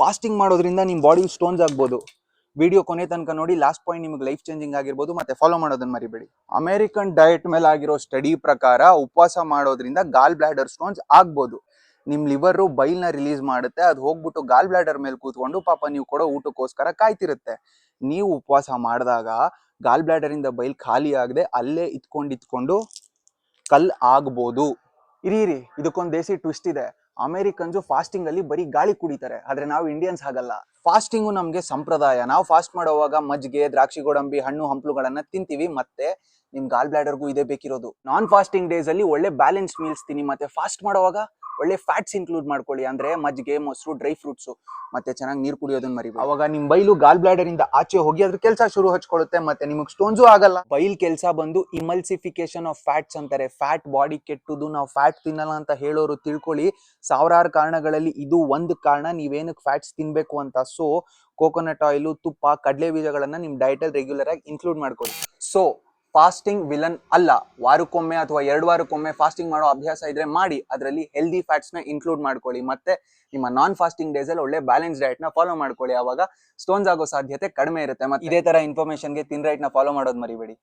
Fasting ಮಾಡೋದ್ರಿಂದ ನಿಮ್ಮ body stones ಆಗ್ಬೋದು. ವಿಡಿಯೋ ಕೊನೆ ತನಕ ನೋಡಿ ಲಾಸ್ಟ್ ಪಾಯಿಂಟ್ ನಿಮಗೆ ಲೈಫ್ ಚೇಂಜಿಂಗ್ ಆಗಿರ್ಬೋದು, ಮತ್ತೆ ಫಾಲೋ ಮಾಡೋದನ್ನ ಮರಿಬೇಡಿ. ಅಮೆರಿಕನ್ ಡಯಟ್ ಮೇಲೆ ಆಗಿರೋ ಸ್ಟಡಿ ಪ್ರಕಾರ ಉಪವಾಸ ಮಾಡೋದ್ರಿಂದ ಗಾಲ್ ಬ್ಲಾಡರ್ ಸ್ಟೋನ್ಸ್ ಆಗ್ಬೋದು. ನಿಮ್ಮ ಲಿವರ್ ಬೈಲ್ನ ರಿಲೀಸ್ ಮಾಡುತ್ತೆ, ಅದು ಹೋಗ್ಬಿಟ್ಟು ಗಾಲ್ ಬ್ಲಾಡರ್ ಮೇಲೆ ಕೂತ್ಕೊಂಡು ಪಾಪ ನೀವು ಕೊಡೋ ಊಟಕ್ಕೋಸ್ಕರ ಕಾಯ್ತಿರುತ್ತೆ. ನೀವು ಉಪವಾಸ ಮಾಡಿದಾಗ ಗಾಲ್ ಬ್ಲಾಡರ್ ಇಂದ ಬೈಲ್ ಖಾಲಿ ಆಗದೆ ಅಲ್ಲೇ ಇತ್ಕೊಂಡು ಇತ್ಕೊಂಡು ಕಲ್ ಆಗ್ಬೋದು. ಇರಿ ಇದಕ್ಕೊಂದು ದೇಸಿ ಟ್ವಿಸ್ಟ್ ಇದೆ. ಅಮೆರಿಕನ್ಸು ಫಾಸ್ಟಿಂಗ್ ಅಲ್ಲಿ ಬರೀ ಗಾಳಿ ಕುಡಿತಾರೆ, ಆದ್ರೆ ನಾವು ಇಂಡಿಯನ್ಸ್ ಹಾಗಲ್ಲ. ಫಾಸ್ಟಿಂಗು ನಮ್ಗೆ ಸಂಪ್ರದಾಯ. ನಾವು ಫಾಸ್ಟ್ ಮಾಡುವಾಗ ಮಜ್ಜಿಗೆ, ದ್ರಾಕ್ಷಿ ಗೋಡಂಬಿ, ಹಣ್ಣು, ಹಂಪ್ಲುಗಳನ್ನ ತಿಂತೀವಿ, ಮತ್ತೆ ನಿಮ್ ಗಾಲ್ ಬ್ಲಾಡರ್ಗೂ ಇದೇ ಬೇಕಿರೋದು. ನಾನ್ ಫಾಸ್ಟಿಂಗ್ ಡೇಸ್ ಅಲ್ಲಿ ಒಳ್ಳೆ ಬ್ಯಾಲೆನ್ಸ್ ಮೀಲ್ಸ್ ತಿನ್ನಿ ಮತ್ತೆ ಫಾಸ್ಟ್ ಮಾಡುವಾಗ ಒಳ್ಳೆ ಫ್ಯಾಟ್ಸ್ ಇನ್ಕ್ಲೂಡ್ ಮಾಡ್ಕೊಳ್ಳಿ. ಅಂದ್ರೆ ಮಜ್ಜಿಗೆ ಮೊಸರು ಡ್ರೈ ಫ್ರೂಟ್ಸ್ ಮತ್ತೆ ಚೆನ್ನಾಗಿ ನೀರು ಕುಡಿಯೋದನ್ನ ಮರಿ ಅವಾಗ ನಿಮ್ ಬೈಲು ಗಾಲ್ ಬ್ಲಾಡರ್ ಇಂದ ಆಚೆ ಹೋಗಿ ಅದ್ರ ಕೆಲಸ ಶುರು ಹಚ್ಕೊಳ್ಳುತ್ತೆ ಮತ್ತೆ ನಿಮಗೆ ಸ್ಟೋನ್ಸು ಆಗಲ್ಲ. ಬೈಲ್ ಕೆಲಸ ಬಂದು ಇಮಲ್ಸಿಫಿಕೇಶನ್ ಆಫ್ ಫ್ಯಾಟ್ಸ್ ಅಂತಾರೆ. ಫ್ಯಾಟ್ ಬಾಡಿ ಕೆಟ್ಟುದು ನಾವು ಫ್ಯಾಟ್ ತಿನ್ನಲ್ಲ ಅಂತ ಹೇಳೋರು ತಿಳ್ಕೊಳ್ಳಿ. ಸಾವಿರಾರು ಕಾರಣಗಳಲ್ಲಿ ಇದು ಒಂದು ಕಾರಣ ನೀವೇನಕ್ಕೆ ಫ್ಯಾಟ್ಸ್ ತಿನ್ಬೇಕು ಅಂತ. ಸೊ ಕೋಕೋನಟ್ ಆಯಿಲು ತುಪ್ಪ ಕಡಲೆ ಬೀಜಗಳನ್ನ ನಿಮ್ ಡಯಟಲ್ಲಿ ರೆಗ್ಯುಲರ್ ಆಗಿ ಇನ್ಕ್ಲೂಡ್ ಮಾಡ್ಕೊಳ್ಳಿ. ಸೊ ಫಾಸ್ಟಿಂಗ್ ವಿಲನ್ ಅಲ್ಲ. ವಾರಕ್ಕೊಮ್ಮೆ ಅಥವಾ ಎರಡು ವಾರಕ್ಕೊಮ್ಮೆ ಫಾಸ್ಟಿಂಗ್ ಮಾಡೋ ಅಭ್ಯಾಸ ಇದ್ರೆ ಮಾಡಿ, ಅದರಲ್ಲಿ ಹೆಲ್ದಿ ಫ್ಯಾಟ್ಸ್ನ ಇನ್ಕ್ಲೂಡ್ ಮಾಡ್ಕೊಳ್ಳಿ. ಮತ್ತೆ ನಿಮ್ಮ ನಾನ್ ಫಾಸ್ಟಿಂಗ್ ಡೇಸ್ ಅಲ್ಲಿ ಒಳ್ಳೆ ಬ್ಯಾಲೆನ್ಸ್ ಡಯಟ್ನ ಫಾಲೋ ಮಾಡ್ಕೊಳ್ಳಿ. ಅವಾಗ ಸ್ಟೋನ್ಸ್ ಆಗೋ ಸಾಧ್ಯತೆ ಕಡಿಮೆ ಇರುತ್ತೆ. ಮತ್ತೆ ಇದೇ ತರ ಇನ್ಫಾರ್ಮೇಶನ್ಗೆ ತಿನ್ ರೈಟ್ನ ಫಾಲೋ ಮಾಡೋದು ಮರಿಬೇಡಿ.